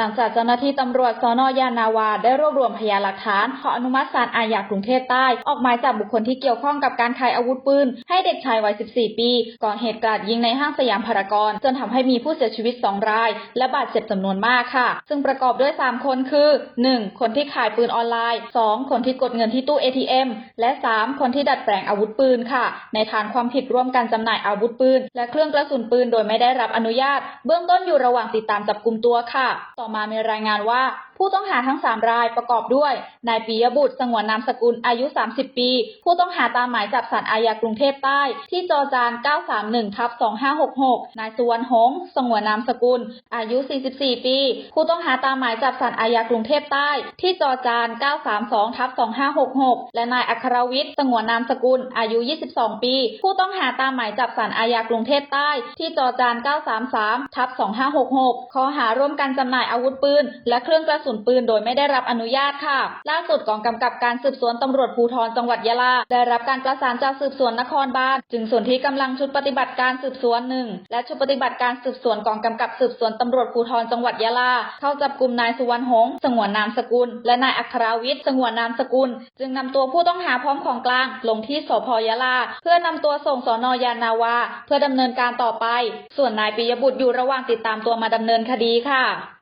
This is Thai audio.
หลังจากเจ้าหน้าที่ตำรวจสนยานาวา ได้รวบรวมพยานหลักฐาน ขออนุมัติศาลอาญากรุงเทพใต้ ออกหมายจับบุคคลที่เกี่ยวข้องกับการขายอาวุธปืน ให้เด็กชายวัย 14 ปีก่อเหตุกราดยิงในห้างสยามพารากอนจนทำให้มีผู้เสียชีวิต 2 ราย และบาดเจ็บจำนวนมากค่ะ ซึ่งประกอบด้วย 3 คนคือ 1. คนที่ขายปืนออนไลน์ 2. คนที่กดเงินที่ตู้ ATM และ 3. คนที่ดัดแปลงอาวุธปืนค่ะ ในฐานความผิดร่วมกันจำหน่ายอาวุธปืน และเครื่องกระสุนปืนโดยไม่ได้รับอนุญาต เบื้องต้นอยู่ระหว่างติดตามจับกลุ่มตัวค่ะต่อมามีรายงานว่า ผู้ต้องหาทั้ง 3 รายประกอบด้วย นายปียบุตรสงวนนามสกุลอายุ 30 ปี ผู้ต้องหาตามหมายจับศาลอาญากรุงเทพใต้ ที่จอจาน931ทับ2566 นายสุวรรณหงษ์สงวนนามสกุล อายุ 44 ปี ผู้ต้องหาตามหมายจับศาลอาญากรุงเทพใต้ ที่จอจาน932ทับ2566 และนายอัครวิทย์สงวนนามสกุล อายุ 22 ปี ผู้ต้องหาตามหมายจับศาลอาญากรุงเทพใต้ ที่จอจาน933ทับ2566 ข้อหาร่วมกันจำหน่ายอาวุธปืน และเครื่องกระสุนปืนโดยไม่ได้รับอนุญาตค่ะ ล่าสุดกองกำกับการสืบสวนตำรวจภูธรจังหวัดยะลา ได้รับการประสานจากสืบสวนนครบาลจึงส่วนที่กำลังชุดปฏิบัติการสืบสวนหนึ่งและชุดปฏิบัติการสืบสวนกองกำกับสืบสวนตำรวจภูธรจังหวัดยะลา เข้าจับกลุ่มนายสุวรรณหงษ์สงวนนามสกุล และนายอัครวิทย์สงวนนามสกุล จึงนำตัวผู้ต้องหาพร้อมของกลาง ลงที่สพยะลา เพื่อนำตัวส่งสนยานาวา เพื่อดำเนินการต่อไป ส่วนนายปิยบุตรอยู่ระหว่างติดตามตัวมาดำเนินคดีค่ะ